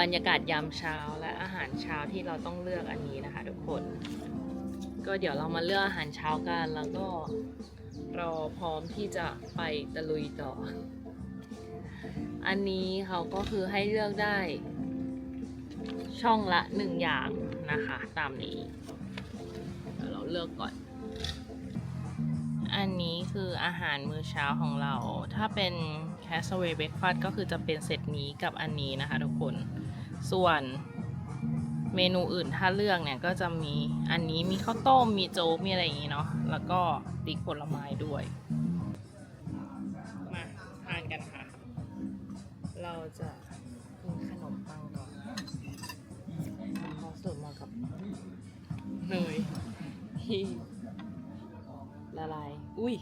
บรรยากาศยามเช้าและอาหารเช้าที่เราต้องเลือกอันนี้นะคะ ทุกคน ก็เดี๋ยวเรามาเลือกอาหารเช้ากันแล้วก็รอพร้อมที่จะไปตะลุยต่อ อันนี้เขาก็คือให้เลือกได้ช่องละหนึ่งอย่างนะคะ ตามนี้เดี๋ยวเราเลือกก่อน อันนี้คืออาหารมื้อเช้าของเรา ถ้าเป็น Castaway Breakfast ก็คือจะเป็นเซตนี้กับอันนี้นะคะทุกคน ส่วนเมนูอื่นถ้าเลือกเนี่ยก็จะมีอันนี้มีข้าวต้มมีโจ๊กมีอะไรอย่างนี้เนาะแล้วก็ติ๊กผลไม้ด้วย มาทานกันค่ะ เราจะกินขนมปังก่อนเขาเสิร์ฟมากับเนยที่ละลาย อุ้ย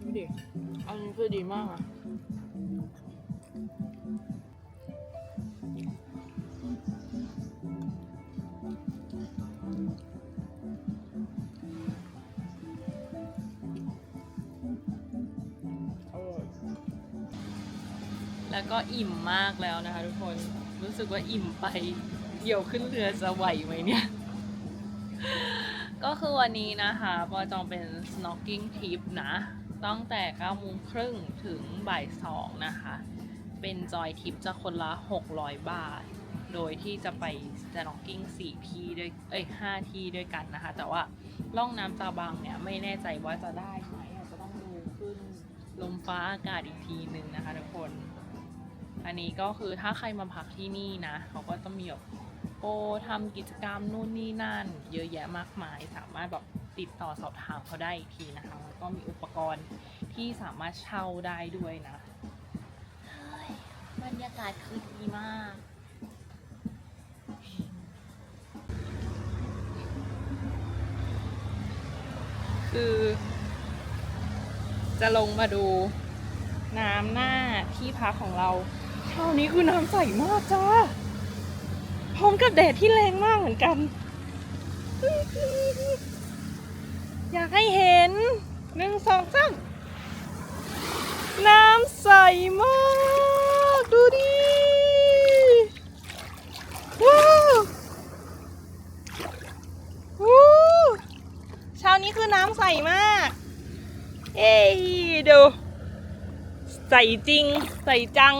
ดูดิ อันนี้คือดีมากอะอร่อยแล้วก็อิ่มมากแล้วนะคะทุกคน รู้สึกว่าอิ่มไปเดี๋ยวขึ้นเรือจะไหวไหมเนี่ย ก็คือวันนี้นะคะปอจองเป็น snorkeling trip นะ ตั้งแต่9โมงครึ่งถึงบ่าย2นะคะ เป็นจอยทิปจะคนละ 600 บาท โดยที่จะไป snorkeling 4ที่ด้วยเอ้ย5ที่ด้วยกันนะคะ แต่ว่าล่องน้ำตาบังเนี่ยไม่แน่ใจว่าจะได้ไหมอาจจะต้องดูขึ้นลมฟ้าอากาศอีกทีหนึ่งนะคะทุกคน อันนี้ก็คือถ้าใครมาพักที่นี่นะ เขาก็จะมีแบบโปทำกิจกรรมนู่นนี่นั่น เยอะแยะมากมายสามารถแบบ ติดต่อสอบถามเขาได้อีกทีนะคะแล้วก็มีอุปกรณ์ที่สามารถเช่าได้ด้วยนะเฮ้ยบรรยากาศคือดีมาก คือ จะลงมาดูน้ำหน้าที่พักของเราเท่านี้คือน้ำใสมากจ้า พร้อมกับแดดที่แรงมากเหมือนกัน อยากให้เห็นหนึ่งสองสามน้ำใสมาก ดูดิว้าววู้เช้านี้คือน้ำใสมาก เอ้ยดู ใสจริง ใสจัง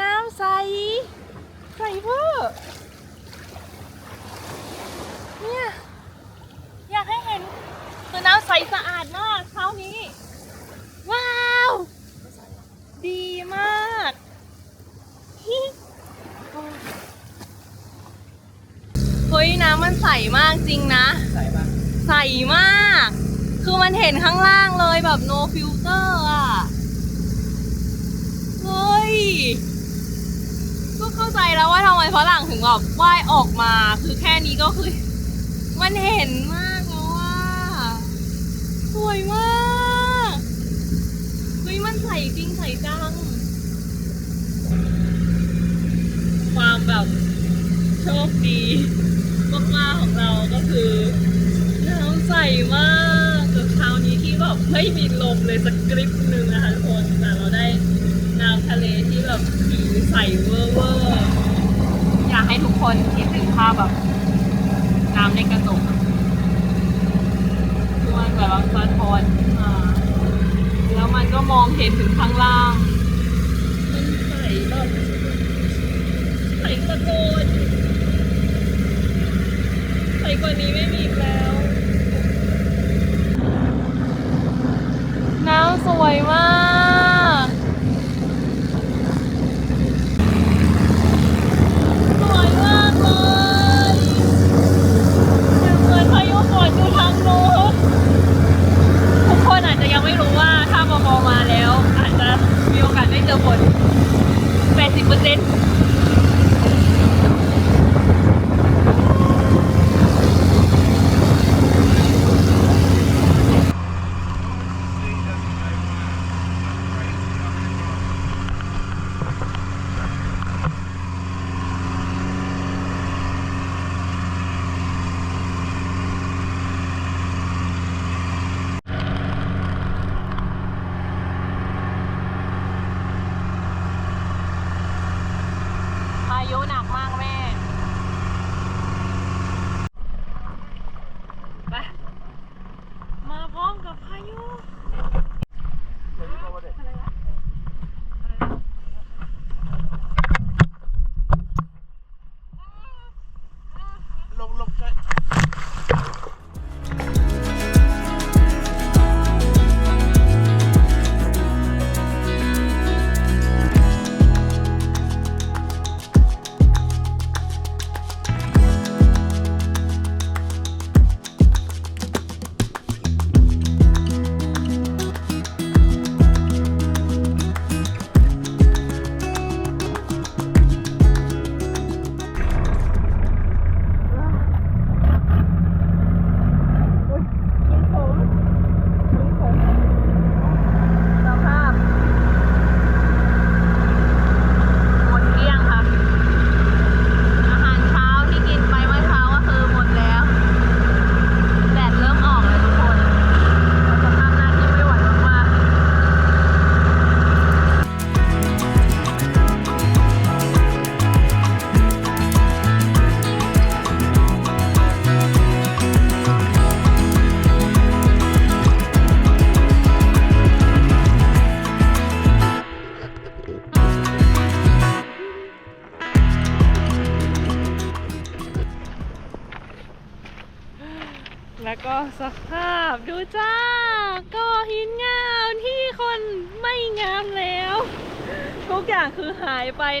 น้ำใส ใสเวอร์เนี่ย คือน้ำใสสะอาดมากเช้านี้ ว้าว ดีมากเฮ้ยน้ำมันใสมากจริงนะ ใส่ปะใสมาก คือมันเห็นข้างล่างเลยแบบ no filter อะ เฮ้ย ก็เข้าใจแล้วว่าทำไมฝรั่งถึงแบบว่ายออกมา คือแค่นี้ก็คือ มันเห็นมาก วยมากเฮ้ยมันใสจริงใสจัง ความแบบโชคดีมากๆของเราก็คือน้ำใสมากกับเช้านี้ที่แบบไม่มีลมเลยสักกริบหนึ่งนะคะทุกคนแต่เราได้น้ำทะเลที่แบบผิวใสเวอร์เวอร์อยากให้ทุกคนคิดถึงภาพแบบน้ำในกระจก แบบว่าสะท้อนขึ้นมา แล้วมันก็มองเห็นถึงข้างล่าง มันใสแบบใสตะโกนใสกว่านี้ไม่มีอีกแล้ว น้ำสวยมาก มา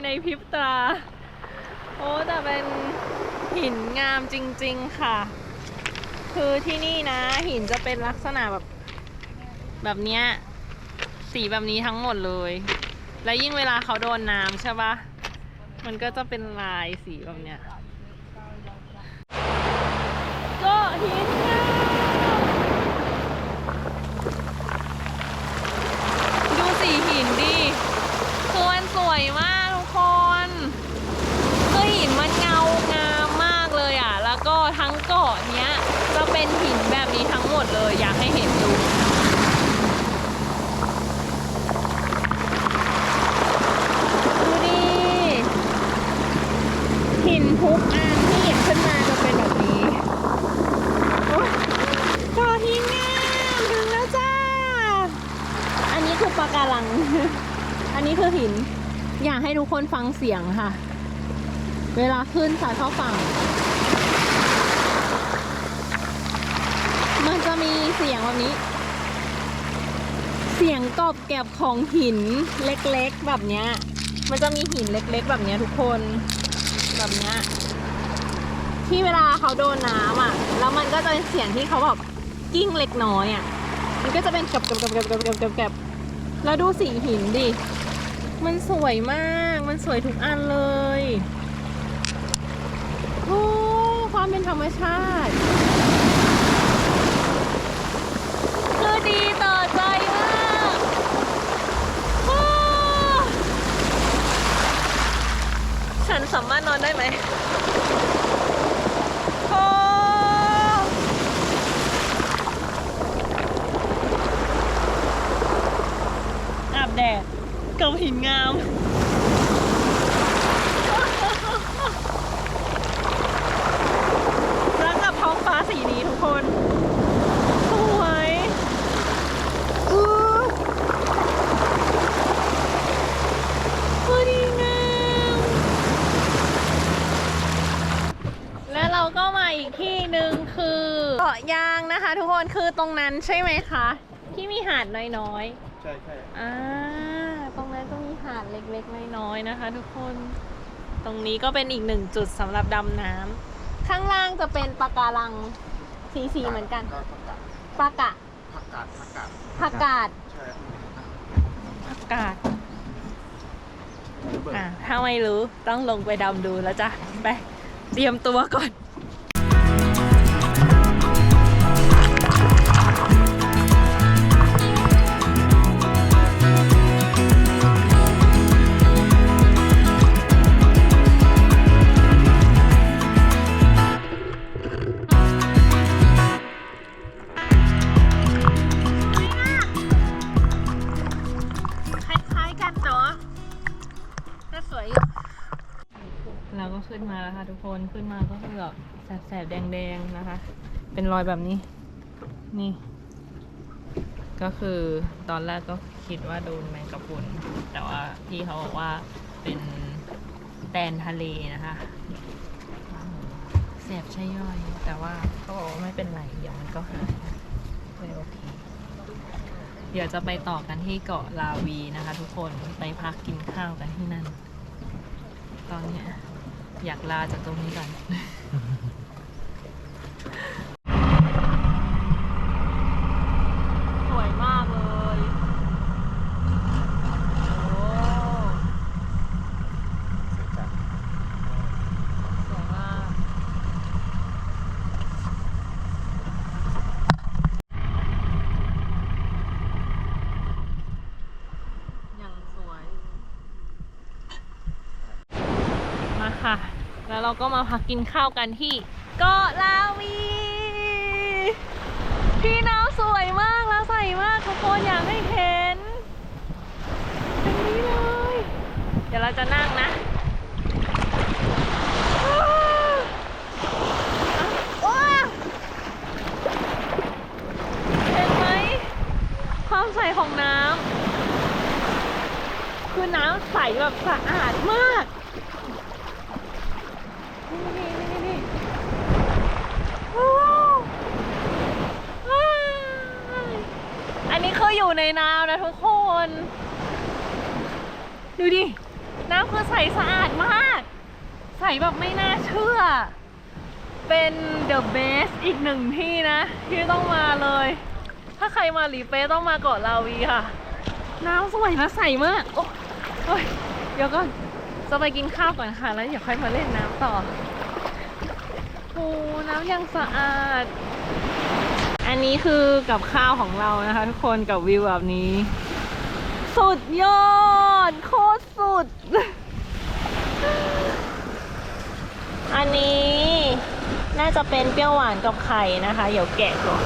ในพริบตา โอ้แต่เป็นหินงามจริง ๆค่ะ คือที่นี่นะ หินจะเป็นลักษณะแบบ แบบเนี้ยสีแบบนี้ทั้งหมดเลย และยิ่งเวลาเขาโดนน้ำใช่ปะมันก็จะเป็นลายสีแบบเนี้ยก็หินงามดูสีหินดิคือมันสวยมากทุกคน คือหินมันเงางามมากเลยอะ แล้วก็ทั้งเกาะเนี้ยจะเป็นหินแบบนี้ทั้งหมดเลย อยากให้เห็นดู ดูดิ หินทุกอันที่หยิบขึ้นมาจะเป็นแบบนี้โอ๊ยเกาะหินงามถึงแล้วจ้า อันนี้คือปะการัง อันนี้คือหิน อยากให้ทุกคน เสียงค่ะเวลาขึ้นสายเข้าฝั่ง มันจะมีเสียงแบบนี้ เสียงกรอบแกรบของหินเล็กๆแบบเนี้ย มันจะมีหินเล็กๆ แบบเนี้ยทุกคน แบบเนี้ยที่เวลาเขาโดนน้ำอะ แล้วมันก็จะเป็นเสียงที่เขาแบบกิ้งเล็กน้อยอะ มันก็จะเป็นกับกับกับกับกับกับกับแล้วดูสีหินดิ มันสวยมาก มันสวยทุกอันเลยโอ้ความเป็นธรรมชาติ คือดีต่อใจมากโอ้ฉันสามารถนอนได้ไหมโอ้อาบแดดกับหินงาม แล้วกับท้องฟ้า สีนี้ทุกคนสวยอู้หูดีงามและเราก็มาอีกที่หนึ่งคือเกาะยางนะคะทุกคนคือตรงนั้นใช่ไหมคะ ที่มีหาดน้อยใช่ใช่ๆอ่าตรงนั้นก็มีหาดเล็กๆน้อยๆนะคะ ทุกคน ตรงนี้ก็เป็นอีกหนึ่งจุดสำหรับดำน้ำ ข้างล่างจะเป็นปะการังสีๆเหมือนกันก็ผักกาดปากะผักกาดผักกาดผักกาดใช่ผักกาดเบิร์อะถ้าไม่รู้ต้องลงไปดำดูแล้วจ้ะไปเตรียมตัวก่อน ขึ้นมาก็คือแบบแสบๆ แดงๆ นะคะ เป็นรอยแบบนี้ นี่ ก็คือตอนแรกก็คิดว่าโดนแมงกะพรุน แต่ว่าพี่เขาบอกว่าเป็นแตนทะเลนะคะแสบใช่ย่อย แต่ว่าเขาบอกว่าไม่เป็นไร เดี๋ยวมันก็หายเลยโอเค เดี๋ยวจะไปต่อกันที่เกาะลาวีนะคะ ทุกคน ไปพักกินข้าวกันที่นั่น ตอนนี้ อยากลาจากตรงนี้ก่อน สวยมากเลย โอ้สวยมาก อย่างสวย มาค่ะ แล้ว เราก็มาพักกินข้าวกันที่เกาะลาวี พี่น้ำสวยมากแล้วใสมากทุกคนอยากให้เห็นตรงนี้เลย เดี๋ยวเราจะนั่งนะเห็นไหมความใสของน้ำคือน้ำใสแบบสะอาดมาก นี่นี่นี่นี่ว้าวว้าว อยู่ในน้ำนะทุกคน ดูดิ น้ำคือใสสะอาดมาก ใสแบบไม่น่าเชื่อ เป็น the best อีกหนึ่งที่นะ ที่ต้องมาเลย ถ้าใครมาหลีเป๊ะต้องมาเกาะลาวีค่ะ น้ำสวยนะใสมากโอ้โอ้ยเดี๋ยวก่อนจะไปกินข้าวก่อนค่ะ แล้วเดี๋ยวค่อยมาเล่นน้ำต่อโอ้น้ำยังสะอาด อันนี้คือกับข้าวของเรานะคะ ทุกคนกับวิวแบบนี้ สุดยอด โคตรสุด อันนี้น่าจะเป็นเปรี้ยวหวานกับไข่นะคะ เดี๋ยวแกะก่อน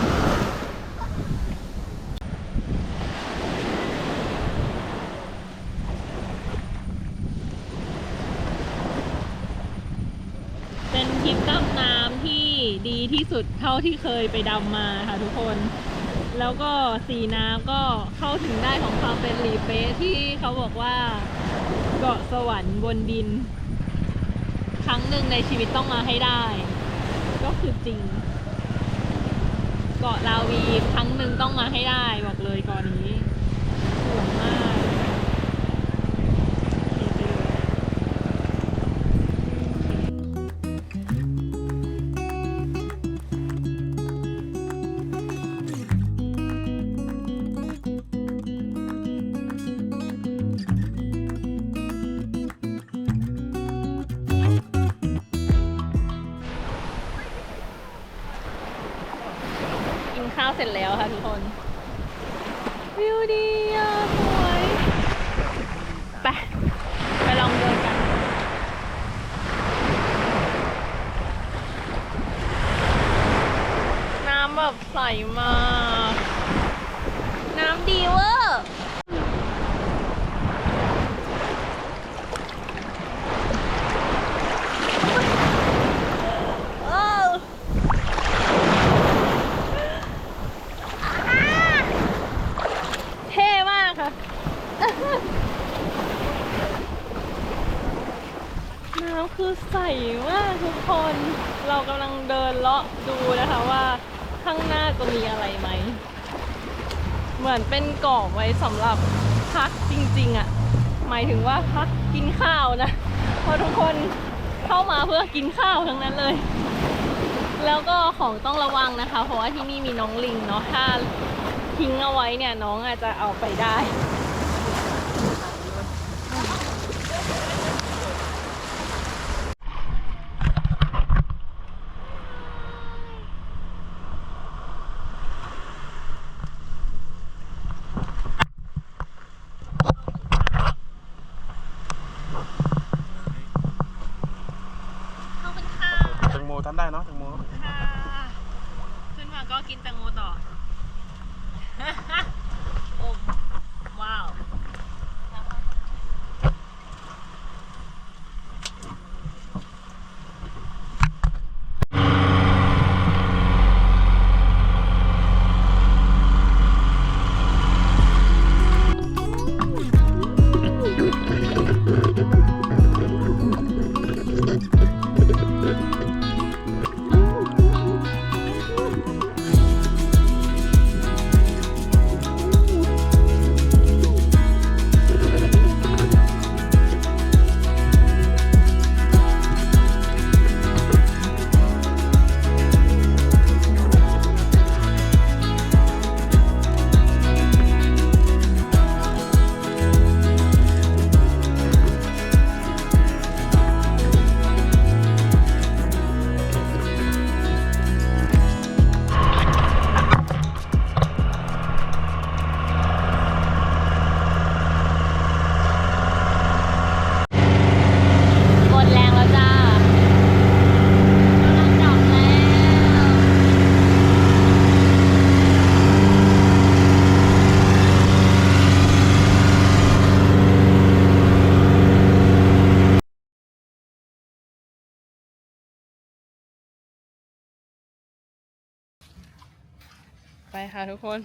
เป็นทิปดำน้ำที่ ดีที่สุดเท่าที่เคยไปดำมาค่ะทุกคน แล้วก็สีน้ำก็เข้าถึงได้ของความเป็นหลีเป๊ะที่เขาบอกว่าเกาะสวรรค์บนดิน ครั้งหนึ่งในชีวิตต้องมาให้ได้ ก็คือจริง เกาะลาวีครั้งหนึ่งต้องมาให้ได้บอกเลยเก่อนนี้ ข้าวเสร็จแล้วค่ะทุกคน วิวดีอะสวยไปไปลองเดินกันน้ำแบบใสมาก น้ำดีเวอร์เออ เท่มากค่ะ น้ำคือใสมากทุกคน เรากำลังเดินเลาะ ดูนะคะว่าข้างหน้าจะมีอะไรไหม เหมือนเป็นเกาะไว้สำหรับพักจริงๆอะ่ะ หมายถึงว่าพักกินข้าวนะ เพราะทุกคนเข้ามาเพื่อกินข้าวทั้งนั้นเลย แล้วก็ของต้องระวังนะคะ เพราะว่าที่นี่มีน้องลิงเนาะถ้าทิ้งเอาไว้เนี่ยน้องอาจจะเอาไปได้ ไปค่ะทุกคน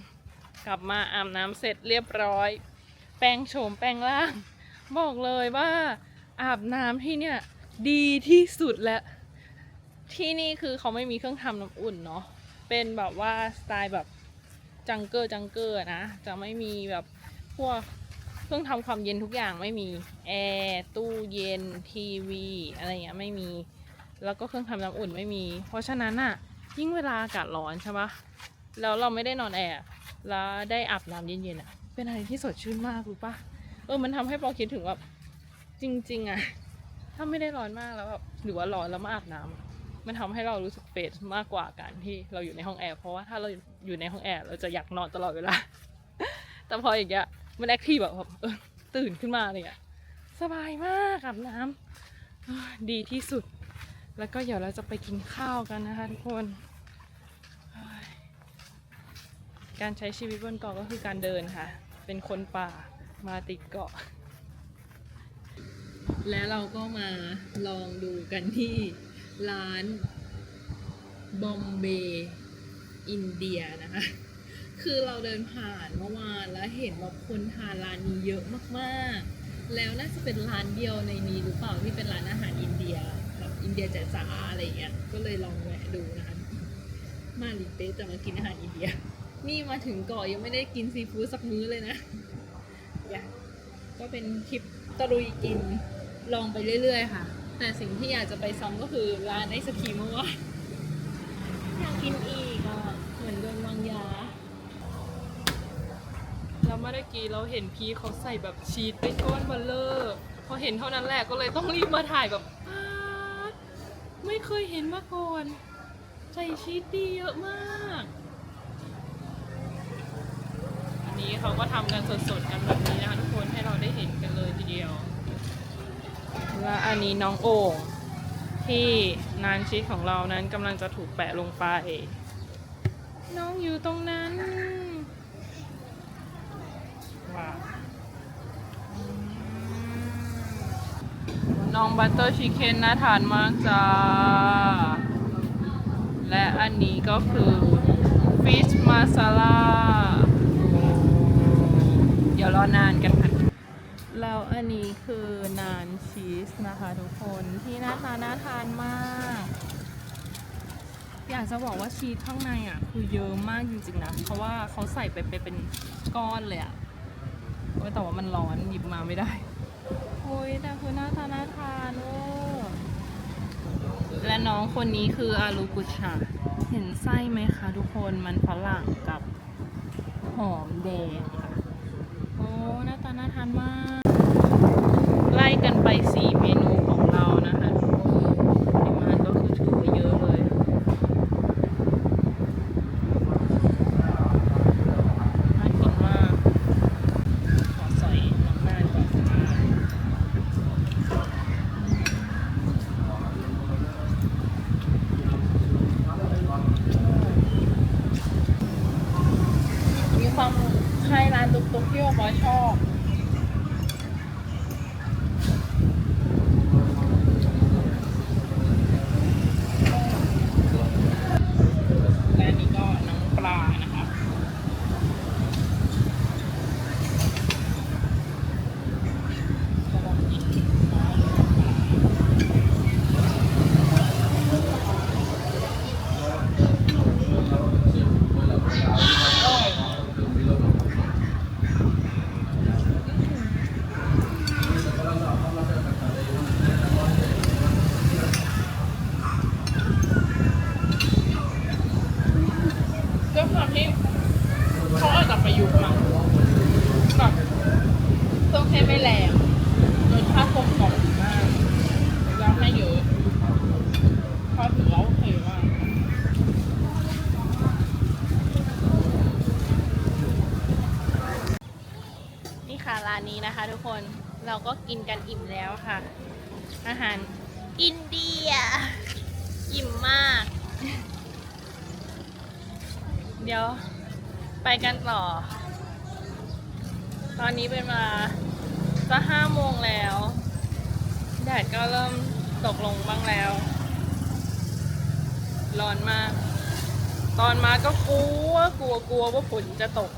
กลับมาอาบน้ำเสร็จเรียบร้อย แปรงโฉมแปรงร่าง บอกเลยว่าอาบน้ำที่เนี่ยดีที่สุดแล้วที่นี่คือเขาไม่มีเครื่องทำน้ำอุ่นเนาะเป็นแบบว่าสไตล์แบบจังเกอร์จังเกอร์นะ จะไม่มีแบบพวกเครื่องทำความเย็นทุกอย่างไม่มีแอร์ตู้เย็นทีวี อะไรเงี้ยไม่มี แล้วก็เครื่องทำน้ำอุ่นไม่มี เพราะฉะนั้นอะยิ่งเวลาอากาศร้อนใช่ปะ แล้วเราไม่ได้นอนแอร์แล้วได้อาบน้ำเย็นๆอะเป็นอะไรที่สดชื่นมากรู้ปะเออมันทำให้ปอคิดถึงแบบจริง ๆอะถ้าไม่ได้ร้อนมากแล้วแบบหรือว่าร้อนแล้วมาอาบน้ำอะมันทำให้เรารู้สึกเฟรชมากกว่าการที่เราอยู่ในห้องแอร์เพราะว่าถ้าเราอยู่ในห้องแอร์เราจะอยากนอนตลอดเวลา แต่พออย่างเงี้ยมันแอคทีฟแบบเออตื่นขึ้นมาอะไรเงี้ยสบายมากอาบน้ำเอ้อดีที่สุด แล้วก็เดี๋ยวเราจะไปกินข้าวกันนะคะทุกคนเฮ้ย การใช้ชีวิตบนเกาะก็คือการเดินค่ะ เป็นคนป่ามาติดเกาะ และเราก็มาลองดูกันที่ร้านบอมเบย์อินเดียนะคะ คือเราเดินผ่านเมื่อวานแล้วเห็นว่าคนทานร้านนี้เยอะมากๆ แล้วน่าจะเป็นร้านเดียวในนี้หรือเปล่าที่เป็นร้านอาหารอินเดียแบบอินเดียจ๋าๆอะไรเงี้ย ก็เลยลองแวะดูนะคะ มาลิเตจะมากินอาหารอินเดีย นี่มาถึงเกาะยังไม่ได้กินซีฟู้ดสักมื้อเลยนะอยากก็เป็นทริปตะลุยกินลองไปเรื่อยๆค่ะ แต่สิ่งที่อยากจะไปซ้ำก็คือร้านไอศครีมเมื่อวาอยากกินอีกอะเหมือนโดนวางยา แล้วเมื่อกี้เราเห็นพี่เขาใส่แบบชีสไปก้อนเบลเลอร์พอเห็นเท่านั้นแหละก็เลยต้องรีบมาถ่ายแบบไม่เคยเห็นมาก่อน ใส่ชีสดีเยอะมาก อั นี้เขาก็ทำกันสดๆกันแบบนี้นะคะทุกคนให้เราได้เห็นกันเลยทีเดียว และอันนี้น้องโอ่งที่นานชีสของเรานั้นกำลังจะถูกแปะลงไป น้องอยู่ตรงนั้นว้าวน้องบัตเตอร์ชิคเก้นน่าทานมากจ้า และอันนี้ก็คือฟิชมาซาลา ยวรอนานกันค่ะ แล้วอันนี้คือนานชีสนะคะทุกคนที่หน้าตาน่าทานมาก อยากจะบอกว่าชีสข้างในอะ คือเยอะมากจริงๆนะ เพราะว่าเขาใส่ไปไปเป็นก้อนเลยอะโอ้ยแต่ว่ามันร้อนหยิบมาไม่ได้โอ้ยแต่คือหน้าตาน่าทานเวอร์และน้องคนนี้คืออาลูกุชา เห็นไส้ไหมคะทุกคนมันฝรั่งกับหอมแดงค่ะ น้าตาน่าทานมาก ไล่กันไปสี่เมนูของเรานะคะทุกคนปริมาณก็คือถือว่าเยอะเลย น่ากินมาก ขอใส่น้ำมันก่อนมีความคล้ายร้านตุ๊กๆที่ว่าบอยชอบ และอันนี้ก็น้องปลานะคะ ด้วยความที่เขาอาจจะประยุกต์มาแบบเครื่องเทศไม่แรงรสชาติกลมกล่อมมากแล้วให้เยอะก็ถือว่าโอเคมากนี่ค่ะร้านนี้นะคะทุกคนเรา กินกันอิ่มแล้วค่ะ อาหารอินเดีย อิ่มมาก เดี๋ยวไปกันต่อ ตอนนี้เป็นมาจะห้าโมงแล้ว แดดก็เริ่มตกลงบ้างแล้ว ร้อนมาก ตอนมาก็กลัวกลัวกลัวว่าฝนจะตก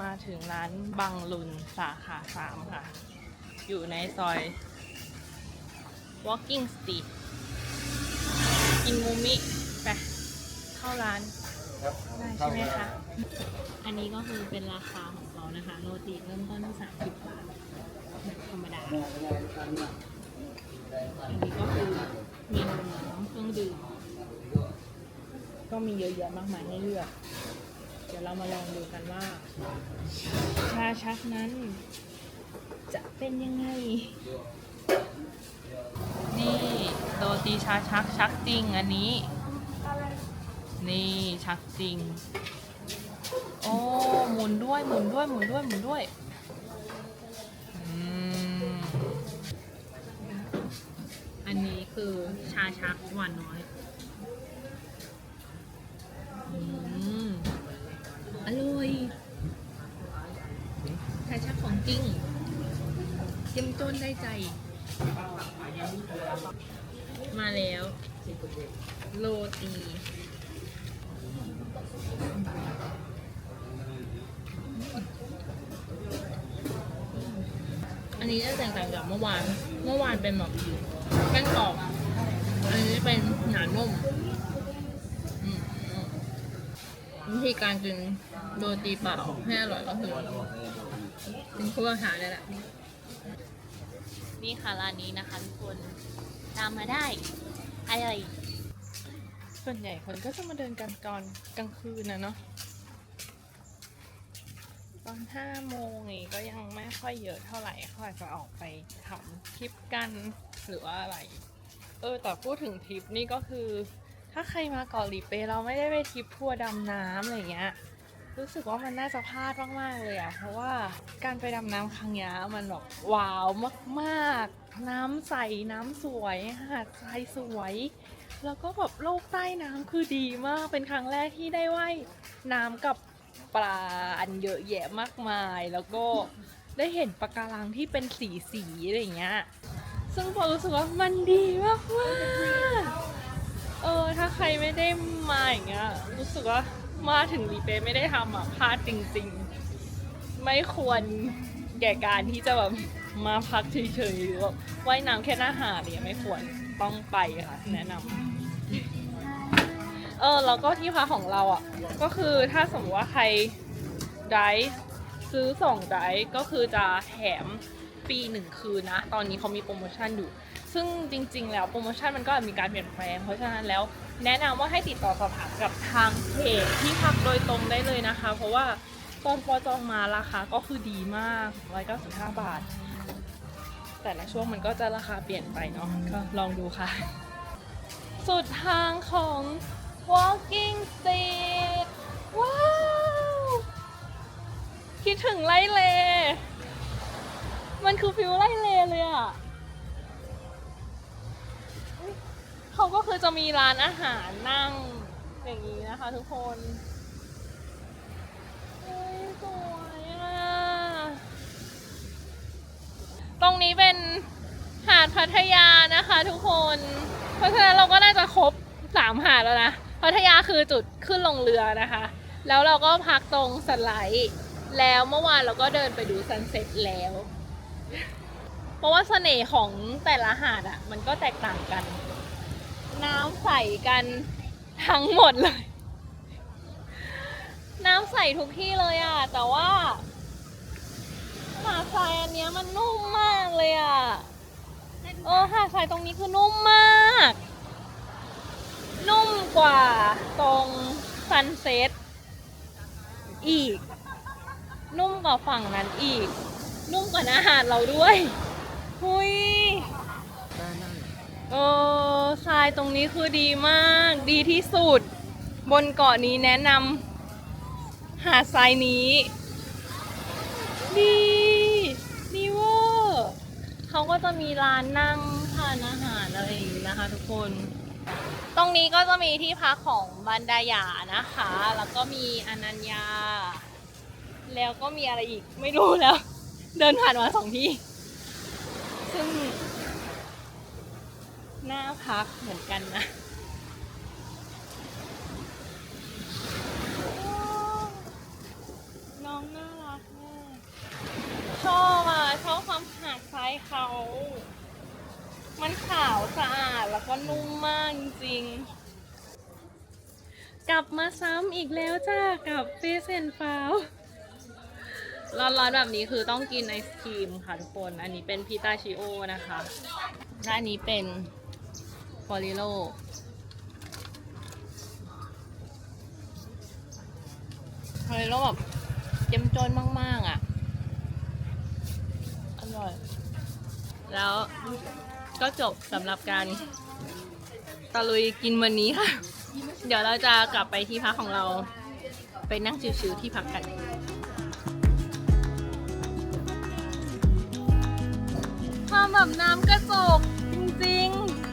มาถึงร้านบังลุนสาขาสามค่ะ อยู่ในซอย Walking Street กินมูมิไปเข้าร้านได้ใช่ไหมคะออันนี้ก็คือเป็นราคาของเขานะคะ โรตีเริ่มต้นที่สามสิบบาทแบบธรรมดา อันนี้ก็คือเมนูน้ำเครื่องดื่มก็มีเยอะแยะมากมายให้เลือก เดี๋ยวเรามาลองดูกันว่า ชาชักนั้น จะเป็นยังไง นี่โรตีชาชักชักจริงอันนี้ นี่ชักจริง โอ้หมุนด้วยหมุนด้วยหมุนด้วยหมุนด้วยอืมอันนี้คือชาชักหวานน้อยอืม อร่อยชาชักของจริงเจ้มจนได้ใจ มาแล้ว โรตีอันนี้จะแตกต่างจากเมื่อวาน เมื่อวานเป็นแบบแป้งกรอบ อันนี้เป็นหนานุ่มอืมวิธีการกิน โรตีเปล่าให้อร่อยก็คือเป็นคู่อาหารนี่แหละนี่ค่ะร้านนี้นะคะทุกคนตามมาได้อะไรส่วนใหญ่คนก็จะมาเดินกันก่อนกลางคืนนะเนาะตอนห้าโมงนี้ก็ยังไม่ค่อยเยอะเท่าไหร่เขาอาจจะออกไปทำทริปกันหรือว่าอะไร เออแต่พูดถึงทริปนี่ก็คือ ถ้าใครมาเกาหลีเปเราไม่ได้ไปทริปทัวร์ดำน้ำอะไรเงี้ย รู้สึกว่ามันน่าจะพลาดมาก ๆ เลยอะเพราะว่าการไปดำน้ำครั้งนี้มันแบบว้าวมาก ๆ น้ำใส น้ำสวยหาดทรายสวย แล้วก็แบบโลกใต้น้ำคือดีมาก เป็นครั้งแรกที่ได้ว่ายน้ำกับปลาอันเยอะแยะมากมาย แล้วก็ได้เห็นปะการังที่เป็นสีสีๆอะไรเงี้ย ซึ่งพอรู้สึกว่ามันดีมากมากๆเออถ้าใครไม่ได้มาอย่างเงี้ยรู้สึกว่า มาถึงรีเปไม่ได้ทำอะพลาดจริงๆ ไม่ควรแก่การที่จะแบบมาพักเฉยๆหรือว่าว่ายน้ำแค่หน้าหาดเนี่ยไม่ควรต้องไปค่ะ แนะนำเออแล้วก็ที่พักของเราอะ ก็คือถ้าสมมติว่าใครได้ซื้อสองได้ก็คือจะแถมฟรีหนึ่งคืนนะ ตอนนี้เขามีโปรโมชั่นอยู่ ซึ่งจริง ๆ แล้วโปรโมชั่นมันก็มีการเปลี่ยนแปลง เพราะฉะนั้นแล้ว แนะนำว่าให้ติดต่อสอบถามกับทางเพจที่พักโดยตรงได้เลยนะคะ เพราะว่าตอนปอจองมาราคาก็คือดีมาก 195 บาท แต่ละช่วงมันก็จะราคาเปลี่ยนไปเนาะก็ลองดูค่ะ สุดทางของ Walking Street ว้าว คิดถึงไล่เล มันคือฟิลไล่เลเลยอะ ก็คือจะมีร้านอาหารนั่งอย่างนี้นะคะ ทุกคนสวยอะ ตรงนี้เป็นหาดพัทยานะคะ ทุกคน เพราะฉะนั้นเราก็น่าจะครบสามหาดแล้วนะ พัทยาคือจุดขึ้นลงเรือนะคะ แล้วเราก็พักตรงสไลด์ แล้วเมื่อวานเราก็เดินไปดูซันเซ็ตแล้ว เพราะว่าเสน่ห์ของแต่ละหาดอะ มันก็แตกต่างกัน น้ำใสกันทั้งหมดเลย น้ำใสทุกที่เลยอะ แต่ว่าหาดทรายอันเนี้ยมันนุ่มมากเลยอะเออหาดทรายตรงนี้คือนุ่มมาก นุ่มกว่าตรงซันเซ็ตอีก นุ่มกว่าฝั่งนั้นอีก นุ่มกว่าอาหารเราด้วย หุย เออทรายตรงนี้คือดีมาก ดีที่สุด บนเกาะนี้แนะนำหาดทรายนี้ ดีดีเวอร์เขาก็จะมีร้านนั่งทานอาหารอะไรอย่างนี้นะคะทุกคน ตรงนี้ก็จะมีที่พักของบันดาหยานะคะ แล้วก็มีอนัญญา แล้วก็มีอะไรอีกไม่รู้แล้ว เดินผ่านมาสองที่ ซึ่ง หน่าพักเหมือนกันนะน้องน่ารักมากชอบอะชอบความหาดทรายเขา มันขาวสะอาดแล้วก็นุ่มมากจริง กลับมาซ้ำอีกแล้วจ้ากับเฟสเซนฟาวร้อนๆแบบนี้คือต้องกินไอศครีมค่ะทุกคน อันนี้เป็นพิตาชิโอนะคะและอันนี้เป็น ฟอริโลฟอริโลแบบเจ้มจนมาก ๆ อะ อร่อย แล้วก็จบสำหรับการตะลุยกินวันนี้ค่ะ เดี๋ยวเราจะกลับไปที่พักของเรา ไปนั่งชิวๆที่พักกันความแบบน้ำกระจกจริง ๆ